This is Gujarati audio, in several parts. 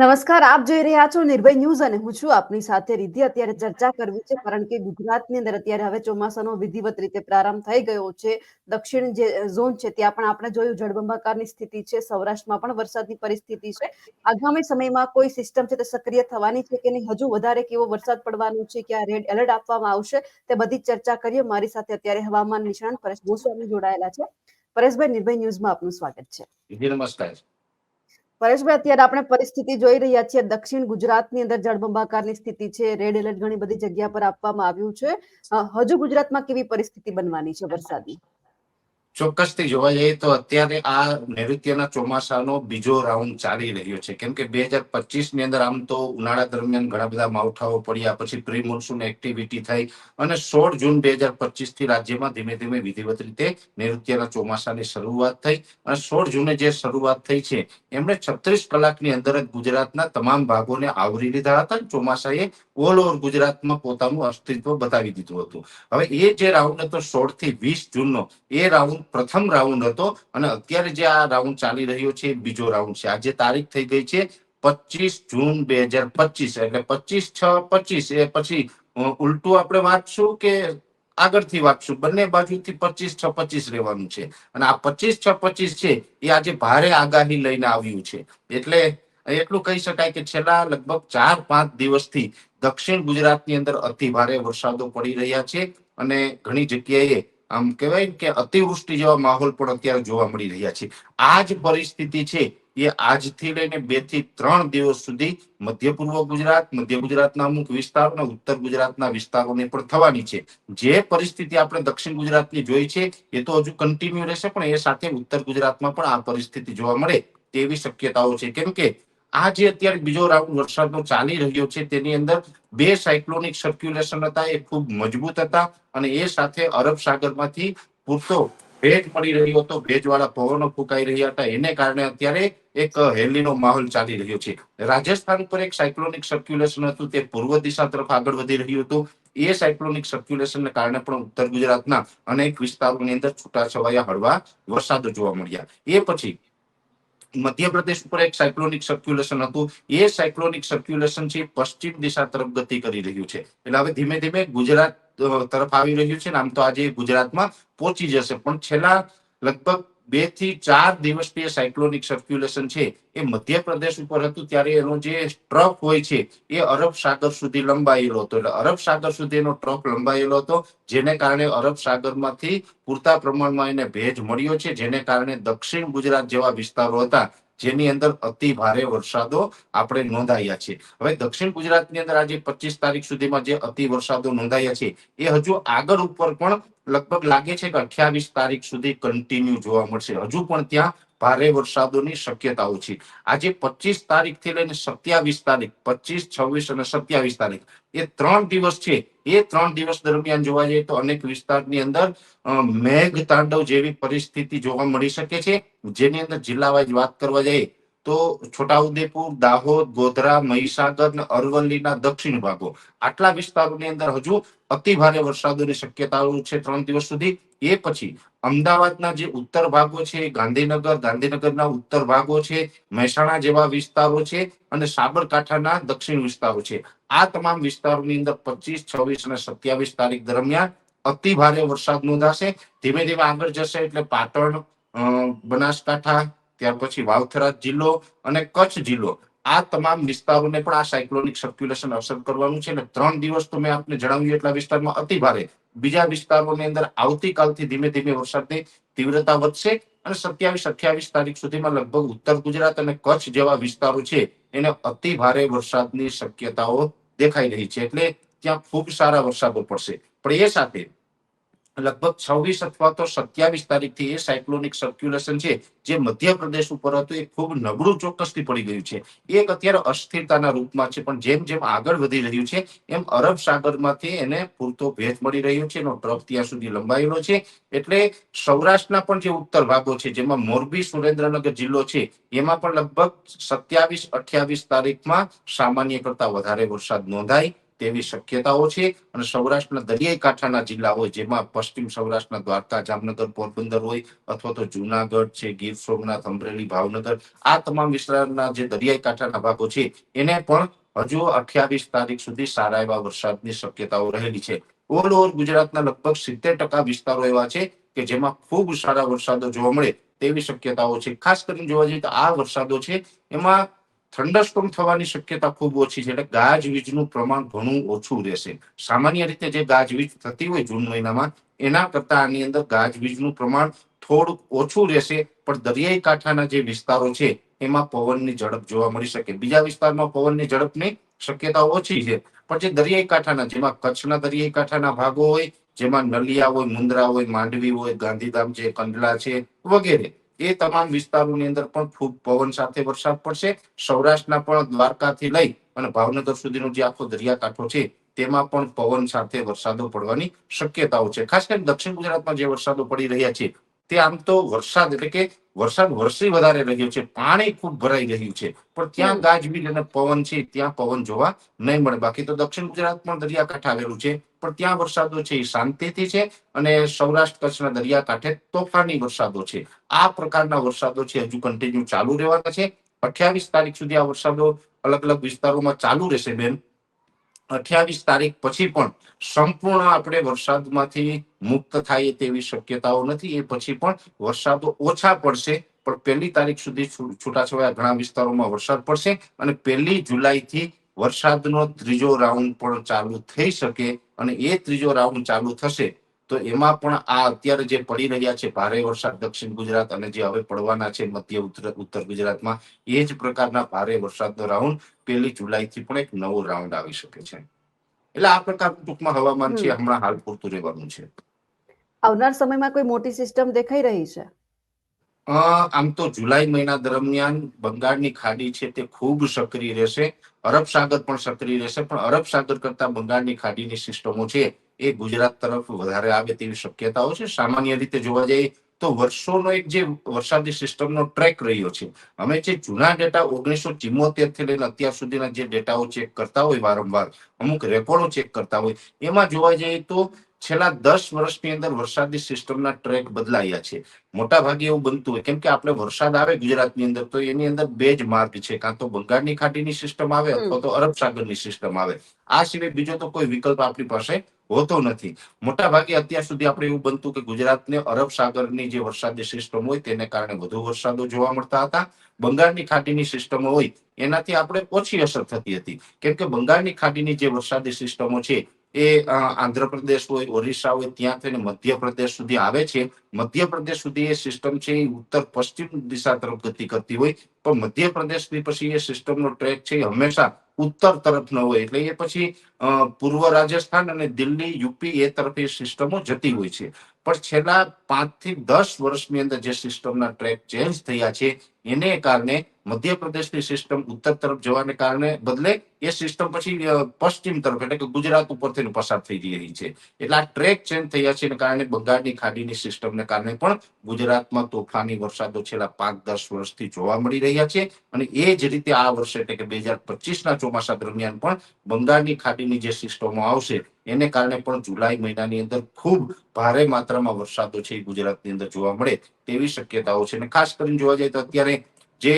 નમસ્કાર, આપ જોઈ રહ્યા છો નિર્ભય ન્યૂઝ અને હું છું આપની સાથે રિદ્ધિ. અત્યારે ચર્ચા કરવી છે, કારણ કે ગુજરાતની અંદર અત્યારે હવે ચોમાસાનો વિધિવત રીતે પ્રારંભ થઈ ગયો છે. દક્ષિણ જે ઝોન છે, ત્યાં પણ આપણે જોયું જળબંબાકારની સ્થિતિ છે, સૌરાષ્ટ્રમાં પણ વરસાદની પરિસ્થિતિ છે. આગામી સમયમાં કોઈ સિસ્ટમ છે તે સક્રિય થવાની છે કે નહીં? હજુ વધારે કેવો વરસાદ પડવાનો છે? કે આ રેડ એલર્ટ આપવામાં આવશે? તે બધી ચર્ચા કરીએ. મારી સાથે અત્યારે હવામાન નિષ્ણાંત પરેશ ગોસ્વામી જોડાયેલા છે. પરેશભાઈ, નિર્ભય ન્યૂઝમાં આપનું સ્વાગત છે. નમસ્કાર. પરેશભાઈ, અત્યારે આપણે પરિસ્થિતિ જોઈ રહ્યા છીએ. દક્ષિણ ગુજરાતની અંદર જળબંબાકારની સ્થિતિ છે. રેડ એલર્ટ ઘણી બધી જગ્યા પર આપવામાં આવ્યું છે. હજુ ગુજરાતમાં કેવી પરિસ્થિતિ બનવાની છે વરસાદની ચોક્કસથી જોવા જઈએ તો અત્યારે આ નૈઋત્યના ચોમાસાનો બીજો રાઉન્ડ ચાલી રહ્યો છે. કેમ કે બે હજાર પચીસની અંદર આમ તો ઉનાળા દરમિયાન ઘણા બધા માવઠાઓ પડ્યા, પછી પ્રી મોન્સૂન એક્ટિવિટી થઈ અને સોળ જૂન બે હજાર પચીસથી રાજ્યમાં ધીમે ધીમે વિધિવત રીતે નૈઋત્યના ચોમાસાની શરૂઆત થઈ અને સોળ જૂને જે શરૂઆત થઈ છે, એમણે છત્રીસ કલાકની અંદર જ ગુજરાતના તમામ ભાગોને આવરી લીધા હતા ચોમાસાએ ઓલ ઓવર ગુજરાતમાં પોતાનું અસ્તિત્વ બતાવી દીધું હતું. હવે એ જે રાઉન્ડ હતો, સોળથી વીસ જૂનનો, એ રાઉન્ડ પ્રથમ રાઉન્ડ હતો અને અત્યારે જે આ રાઉન્ડ ચાલી રહ્યો છે બીજો રાઉન્ડ છે. આજે તારીખ થઈ ગઈ છે પચીસ જૂન બે હજાર પચીસ એટલે પચીસ છ પચીસ એ પછી ઉલટું આપણે વાંચશું કે આગળથી વાંચશું? બંને બાજુથી પચીસ છ પચીસ રહેવાનું છે. અને આ પચીસ છ પચીસ છે એ આજે ભારે આગાહી લઈને આવ્યું છે. એટલે એટલું કહી શકાય કે છેલ્લા લગભગ ચાર પાંચ દિવસથી દક્ષિણ ગુજરાતની અંદર અતિ ભારે વરસાદો પડી રહ્યા છે અને ઘણી જગ્યાએ આમ કહેવાય કે અતિવૃષ્ટિ જેવા માહોલ પણ અત્યારે જોવા મળી રહ્યા છે. આ જ પરિસ્થિતિ છે, એ આજથી લઈને બેથી ત્રણ દિવસ સુધી મધ્ય પૂર્વ ગુજરાત, મધ્ય ગુજરાતના અમુક વિસ્તારો અને ઉત્તર ગુજરાતના વિસ્તારોને પણ થવાની છે. જે પરિસ્થિતિ આપણે દક્ષિણ ગુજરાતની જોઈ છે, એ તો હજુ કન્ટિન્યુ રહેશે, પણ એ સાથે ઉત્તર ગુજરાતમાં પણ આ પરિસ્થિતિ જોવા મળે તેવી શક્યતાઓ છે. કેમ કે આ જે અત્યારે બીજો રાઉન્ડ વરસાદનો ચાલી રહ્યો છે, તેની અંદર બે સાયક્લોનિક સર્ક્યુલેશન હતા, એ ખૂબ મજબૂત હતા અને એ સાથે અરબ સાગરમાંથી પૂરતો ભેજ મળી રહ્યો હતો. ભેજવાળા પવનો ફૂંકાઈ રહ્યા હતા. એને કારણે અત્યારે એક હેલીનો માહોલ ચાલી રહ્યો છે. રાજસ્થાન પર એક સાયક્લોનિક સર્ક્યુલેશન હતું, તે પૂર્વ દિશા તરફ આગળ વધી રહ્યું હતું. એ સાયક્લોનિક સર્ક્યુલેશનને કારણે પણ ઉત્તર ગુજરાતના અનેક વિસ્તારોની અંદર છૂટાછવાયા હળવા વરસાદો જોવા મળ્યા. એ પછી મધ્યપ્રદેશ ઉપર એક સાયક્લોનિક સર્ક્યુલેશન હતું. એ સાયક્લોનિક સર્ક્યુલેશન છે પશ્ચિમ દિશા તરફ ગતિ કરી રહ્યું છે. એટલે હવે ધીમે ધીમે ગુજરાત તરફ આવી રહ્યું છે ને આમ તો આજે ગુજરાતમાં પહોંચી જશે. પણ છેલ્લા લગભગ બેથી ચાર દિવસથી સાયક્લોનિક સર્ક્યુલેશન છે. એ મધ્યપ્રદેશ ઉપર હતું, ત્યારે એનો જે ટ્રફ હોય છે, એ અરબ સાગર સુધી લંબાયેલો હતો. એટલે અરબ સાગર સુધી એનો ટ્રફ લંબાયેલો હતો, જેને કારણે અરબ સાગરમાંથી પૂરતા પ્રમાણમાં એને ભેજ મળ્યો છે, જેને કારણે દક્ષિણ ગુજરાત જેવા વિસ્તારો હતા, જેની અંદર અતિ ભારે વરસાદો આપણે નોંધાયા છે. હવે દક્ષિણ ગુજરાતની અંદર આજે પચીસ તારીખ સુધીમાં જે અતિ વરસાદો નોંધાયા છે, એ હજુ આગળ ઉપર પણ લગભગ લાગે છે કે અઠ્યાવીસ તારીખ સુધી કન્ટિન્યુ જોવા મળશે. હજુ પણ ત્યાં ભારે વરસાદોની શક્યતાઓ છે. આજે પચીસ તારીખથી લઈને સત્યાવીસ તારીખ, પચીસ, છવ્વીસ અને સત્યાવીસ તારીખ એ ત્રણ દિવસ છે. એ ત્રણ દિવસ દરમિયાન જોવા જઈએ તો અનેક વિસ્તારની અંદર મેઘ તાંડવ જેવી પરિસ્થિતિ જોવા મળી શકે છે. જેની અંદર જિલ્લા વાઇઝ વાત કરવા જઈએ તો છોટાઉદેપુર, દાહોદ, ગોધરા, મહીસાગર અને અરવલ્લીના દક્ષિણ ભાગો. આટલા વિસ્તારોની અંદર હજુ અતિ ભારે વરસાદોની શક્યતાઓ છે ત્રણ દિવસ સુધી. એ પછી અમદાવાદના જે ઉત્તર ભાગો છે, ગાંધીનગર, ગાંધીનગરના ઉત્તર ભાગો છે, મહેસાણા જેવા વિસ્તારો છે અને સાબરકાંઠાના દક્ષિણ વિસ્તારો છે. આ તમામ વિસ્તારોની અંદર પચીસ, છવ્વીસ અને સત્યાવીસ તારીખ દરમિયાન અતિ ભારે વરસાદ નોંધાશે. ધીમે ધીમે આગળ જશે એટલે પાટણ બનાસકાંઠા ત્યાર પછી વાવથરા જિલ્લો અને કચ્છ જિલ્લો. આ તમામ વિસ્તારોને પણ આ સાયક્લોનિક સર્ક્યુલેશન અસર કરવાનું છે અને ત્રણ દિવસ તો મેં આપને જણાવ્યું એટલા વિસ્તારમાં અતિ ભારે. બીજા વિસ્તારોની અંદર આવતીકાલથી ધીમે ધીમે વરસાદની તીવ્રતા વધશે અને સત્યાવીસ અઠ્યાવીસ તારીખ સુધીમાં લગભગ ઉત્તર ગુજરાત અને કચ્છ જેવા વિસ્તારો છે એને અતિ ભારે વરસાદની શક્યતાઓ દેખાઈ રહી છે. એટલે ત્યાં ખૂબ સારા વરસાદો પડશે. પણ એ સાથે લગભગ છવ્વીસ અથવા તો સત્યાવીસ તારીખથી એ સાયક્લોનિક સર્ક્યુલેશન છે, જે મધ્યપ્રદેશ ઉપર હતું, એ ખૂબ નબળું ચોક્કસથી પડી ગયું છે. એક અત્યારે અસ્થિરતાના રૂપમાં છે, પણ જેમ જેમ આગળ વધી રહ્યું છે, એમ અરબ સાગરમાંથી એને પૂરતો ભેદ મળી રહ્યો છે, એનો ટ્રફ ત્યાં સુધી લંબાયેલો છે. એટલે સૌરાષ્ટ્રના પણ જે ઉત્તર ભાગો છે, જેમાં મોરબી સુરેન્દ્રનગર જિલ્લો છે, એમાં પણ લગભગ સત્યાવીસ અઠ્યાવીસ તારીખમાં સામાન્ય કરતા વધારે વરસાદ નોંધાય. તેવી શક્યતાઓ છે અને સૌરાષ્ટ્રના દરિયાઈ કાંઠાના જિલ્લા હોય, જેમાં પશ્ચિમ સૌરાષ્ટ્રના દ્વારકા, જામનગર, પોરબંદર હોય, અથવા તો જુનાગઢ છે, ગીર સોમનાથ, અમરેલી, ભાવનગર, આ તમામ વિસ્તારના જે દરિયાઈ કાંઠાના ભાગો છે, એને પણ હજુ અઠ્યાવીસ તારીખ સુધી સારા એવા વરસાદની શક્યતાઓ રહેલી છે. ઓલ ઓવર ગુજરાતના લગભગ સિત્તેર ટકા વિસ્તારો એવા છે કે જેમાં ખૂબ સારા વરસાદો જોવા મળે તેવી શક્યતાઓ છે. ખાસ કરીને જોવા જઈએ તો આ વરસાદો છે, એમાં થંડરસ્ટોમ થવાની શક્યતા ખૂબ ઓછી છે એટલે ગાજવીજનું પ્રમાણ ઘણું ઓછું રહેશે. સામાન્ય રીતે જે ગાજવીજ થતી હોય જૂન મહિનામાં, એના કરતા આની અંદર ગાજવીજનું પ્રમાણ થોડુંક ઓછું રહેશે, પણ દરિયાઈ કાંઠાના જે વિસ્તારો છે, એમાં પવનની ઝડપ જોવા મળી શકે. બીજા વિસ્તારમાં પવનની ઝડપની શક્યતા ઓછી છે, પણ જે દરિયાઈ કાંઠાના, જેમાં કચ્છના દરિયાઈ કાંઠાના ભાગો હોય, જેમાં નલિયા હોય મુન્દ્રા હોય, માંડવી હોય, ગાંધીધામ છે, કંડલા છે વગેરે એ તમામ વિસ્તારોની અંદર પણ ખૂબ પવન સાથે વરસાદ પડશે. સૌરાષ્ટ્રના પણ દ્વારકાથી લઈ અને ભાવનગર સુધીનો જે આખો દરિયાકાંઠો છે તેમાં પણ પવન સાથે વરસાદો પડવાની શક્યતાઓ છે. ખાસ કરીને દક્ષિણ ગુજરાતમાં જે વરસાદો પડી રહ્યા છે તે આમ તો વરસાદ એટલે કે વરસાદ વરસી વધારે રહ્યો છે પાણી ખૂબ ભરાઈ રહ્યું છે. પણ ત્યાં. ગાજવીજ અને પવન છે ત્યાં પવન જોવા નહીં મળે. બાકી તો દક્ષિણ ગુજરાત પણ દરિયાકાંઠા આવેલું છે. પણ ત્યાં વરસાદો છે, એ શાંતિથી છે અને સૌરાષ્ટ્ર કચ્છના દરિયાકાંઠે તોફાની વરસાદો છે. આ પ્રકારના વરસાદો છે, હજુ કન્ટિન્યુ ચાલુ રહેવાના છે. અઠ્યાવીસ તારીખ સુધી આ વરસાદો અલગ અલગ વિસ્તારોમાં ચાલુ રહેશે બેન. અઠ્યાવીસ તારીખ પછી પણ સંપૂર્ણ આપણે વરસાદમાંથી મુક્ત થાય તેવી શક્યતાઓ નથી. એ પછી પણ વરસાદો ઓછા પડશે, પણ પહેલી તારીખ સુધી છૂટાછવાયા ઘણા વિસ્તારોમાં વરસાદ પડશે અને પહેલી જુલાઈથી વરસાદનો ત્રીજો રાઉન્ડ પણ ચાલુ થઈ શકે અને એ ત્રીજો રાઉન્ડ ચાલુ થશે તો એમાં પણ આ અત્યારે જે પડી રહ્યા છે ભારે વરસાદ દક્ષિણ ગુજરાત અને જે હવે પડવાના છે મધ્ય ઉત્તર ઉત્તર ગુજરાતમાં એ જ પ્રકારના ભારે વરસાદનો રાઉન્ડ પહેલી જુલાઈથી પણ એક નવો રાઉન્ડ આવી શકે છે. એટલે આ પ્રકારનું ટૂંકમાં હવામાન છે હમણાં હાલ પૂરતું રહેવાનું છે. આવનાર સમયમાં કોઈ મોટી સિસ્ટમ દેખાઈ રહી છે? આમ તો જુલાઈ મહિના દરમિયાન બંગાળની ખાડી છે તે ખૂબ સક્રિય રહેશે. અરબ સાગર પણ સક્રિય રહેશે, પણ અરબ સાગર કરતા બંગાળની ખાડીની સિસ્ટમો છે એ ગુજરાત તરફ વધારે આવે તેવી શક્યતાઓ છે. સામાન્ય રીતે જોવા જઈએ તો વર્ષોનો એક જે વરસાદી સિસ્ટમનો ટ્રેક રહ્યો છે. અમે જે જૂના ડેટા ઓગણીસો ચિમોતેરથી લઈને અત્યાર સુધીના જે ડેટાઓ ચેક કરતા હોય વારંવાર, અમુક રેકોર્ડો ચેક કરતા હોય, એમાં જોવા જઈએ તો છેલ્લા દસ વર્ષની અંદર વરસાદી સિસ્ટમના ટ્રેક બદલાયા છે. મોટા ભાગે એવું બનતું હોય કેમ કે આપણે વરસાદ આવે ગુજરાતની અંદર તો એની અંદર બે જ માર્ગ છે. કાં તો બંગાળની ખાડીની સિસ્ટમ આવે અથવા તો અરબ સાગરની સિસ્ટમ આવે. આ સિવાય બીજો તો કોઈ વિકલ્પ આપણી પાસે હોતો નથી. મોટા ભાગે અત્યાર સુધી આપણે એવું બનતું કે ગુજરાતને અરબ સાગરની જે વરસાદી સિસ્ટમ હોય તેને કારણે વધુ વરસાદો જોવા મળતા હતા. બંગાળની ખાડીની સિસ્ટમો હોય એનાથી આપણે ઓછી અસર થતી હતી. કેમ કે બંગાળની ખાડીની જે વરસાદી સિસ્ટમો છે એ આંધ્રપ્રદેશ હોય, ઓરિસ્સા હોય, ત્યાં થઈને મધ્યપ્રદેશ સુધી આવે છે. મધ્યપ્રદેશ સુધી એ સિસ્ટમ છે એ ઉત્તર પશ્ચિમ દિશા તરફ ગતિ કરતી હોય. પણ મધ્યપ્રદેશથી પછી એ સિસ્ટમનો ટ્રેક છે એ હંમેશા ઉત્તર તરફ ન હોય. એટલે એ પછી પૂર્વ રાજસ્થાન અને દિલ્હી, યુપી એ તરફ એ સિસ્ટમો જતી હોય છે. પણ છેલ્લા પાંચથી દસ વર્ષની અંદર જે સિસ્ટમના ટ્રેક ચેન્જ થયા છે, એને કારણે મધ્યપ્રદેશની સિસ્ટમ ઉત્તર તરફ જવાને કારણે બદલે એ સિસ્ટમ પછી પશ્ચિમ તરફ એટલે કે ગુજરાત ઉપરથી પસાર થઈ રહી છે. એટલે આ ટ્રેક ચેન્જ થયા છે એને કારણે બંગાળની ખાડીની સિસ્ટમને કારણે પણ ગુજરાતમાં તોફાની વરસાદો છેલ્લા પાંચ, દસ વર્ષથી જોવા મળી રહ્યા છે. અને એ જ રીતે આ વર્ષે એટલે કે બે હજાર પચીસના ચોમાસા દરમિયાન પણ બંગાળની ખાડીની જે સિસ્ટમો આવશે એને કારણે પણ જુલાઈ મહિનાની અંદર ખૂબ ભારે માત્રામાં વરસાદો છે ગુજરાતની અંદર જોવા મળે તેવી શક્યતાઓ છે. અને ખાસ કરીને જોવા જઈએ તો અત્યારે જે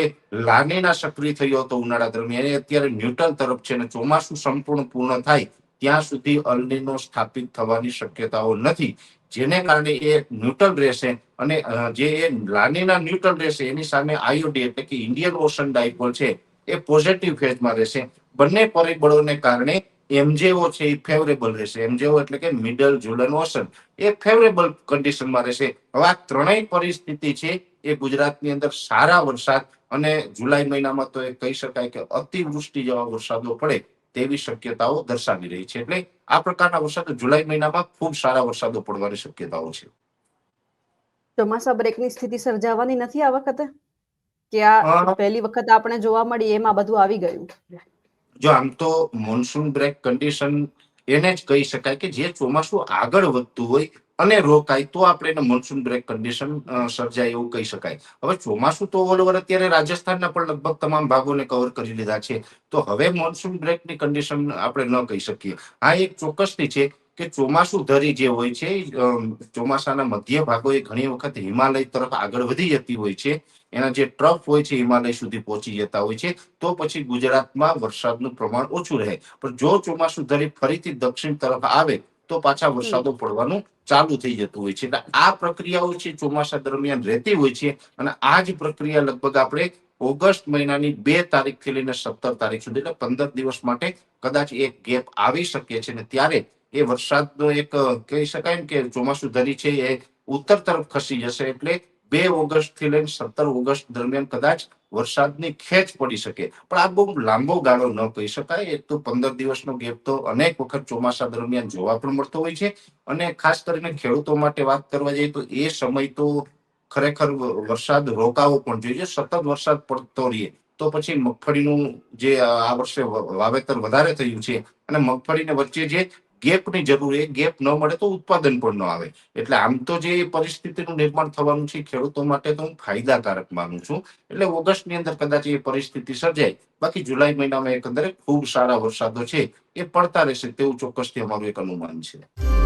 લાનીના સક્રિય થયો હતો ઉનાળા દરમિયાન, એ અત્યારે ન્યુટ્રલ તરફ છે અને ચોમાસું સંપૂર્ણ પૂર્ણ થાય ત્યાં સુધી અલનીનો સ્થાપિત થવાની શક્યતાઓ નથી. જેને કારણે એ ન્યુટ્રલ રહેશે અને જે એ લાનીના ન્યુટ્રલ રહેશે એની સામે આયોડી એટલે કે ઇન્ડિયન ઓશન ડાયપોલ છે એ પોઝિટિવ ફેઝમાં રહેશે. બંને પરિબળોને કારણે એમજેઓ છે એ ફેવરેબલ રહેશે. એમજેઓ એટલે કે મિડલ જુલન ઓશન એ ફેવરેબલ કન્ડિશનમાં રહેશે. હવે આ ત્રણેય પરિસ્થિતિ છે એ ગુજરાતની અંદર સારા વરસાદ અને જુલાઈ મહિનામાં તો એ કહી શકાય કે અતિવૃષ્ટિ જેવા વરસાદો પડે તેવી શક્યતાઓ દર્શાવી રહી છે. એટલે આ પ્રકારના વરસાદો જુલાઈ મહિનામાં ખૂબ સારા વરસાદો પડવાની શક્યતાઓ છે. ચોમાસા બ્રેકની સ્થિતિ સર્જાવાની નથી આ વખતે? કે આ પહેલી વખત આપણે જોવા મળી એમાં બધું આવી ગયું? જો આમ તો મોન્સૂન બ્રેક કન્ડિશન એને જ કહી શકાય કે જે ચોમાસું આગળ વધતું હોય અને રોકાય, તો આપણે એને મોન્સૂન બ્રેક કન્ડિશન સર્જાય એવું કહી શકાય. હવે ચોમાસું તો ઓલ અત્યારે રાજસ્થાનના પણ લગભગ તમામ ભાગોને કવર કરી લીધા છે. તો હવે મોન્સૂન બ્રેકની કન્ડિશન આપણે ન કહી શકીએ. આ એક ચોક્કસની છે કે ચોમાસું ધરી જે હોય છે ચોમાસાના મધ્ય ભાગો એ ઘણી વખત હિમાલય તરફ આગળ વધી જતી હોય છે. એના જે ટ્રફ હોય છે હિમાલય સુધી પહોંચી જતા હોય છે તો પછી ગુજરાતમાં વરસાદનું પ્રમાણ ઓછું રહે. પણ જો ચોમાસું ધરી ફરીથી દક્ષિણ તરફ આવે તો પાછા વરસાદો પડવાનું ચાલુ થઈ જતું હોય છે. એટલે આ પ્રક્રિયાઓ છે ચોમાસા દરમિયાન રહેતી હોય છે અને આ જ પ્રક્રિયા લગભગ આપણે ઓગસ્ટ મહિનાની બે તારીખથી લઈને સત્તર તારીખ સુધી એટલે પંદર દિવસ માટે કદાચ એક ગેપ આવી શકે છે ને ત્યારે એ વરસાદનો એક, કહી શકાય કે ચોમાસું ધરી છે, એ ઉત્તર તરફ ખસી જશે એટલે બે ઓગસ્ટથી લઈને સત્તર ઓગસ્ટ દરમિયાન કદાચ વરસાદની ખેંચ પડી શકે. પણ આ બહુ લાંબો ગાળો ન કહી શકાય. એક તો પંદર દિવસનો ગેપ તો અનેક વખત ચોમાસા દરમિયાન જોવા પણ મળતો હોય છે. અને ખાસ કરીને ખેડૂતો માટે વાત કરવા જઈએ તો એ સમય તો ખરેખર વરસાદ રોકાવો પણ જોઈએ સતત વરસાદ પડતો રહીએ તો પછી મગફળીનું જે આ વર્ષે વાવેતર વધારે થયું છે અને મગફળીને વચ્ચે જે ગેપની જરૂર, એ ગેપ ન મળે તો ઉત્પાદન પણ ન આવે. એટલે આમ તો જે પરિસ્થિતિનું નિર્માણ થવાનું છે, ખેડૂતો માટે તો હું ફાયદાકારક માનું છું. એટલે ઓગસ્ટની અંદર કદાચ એ પરિસ્થિતિ સર્જાય. બાકી જુલાઈ મહિનામાં એકંદરે ખૂબ સારા વરસાદો છે, એ પડતા રહેશે તેવું ચોક્કસથી અમારું એક અનુમાન છે.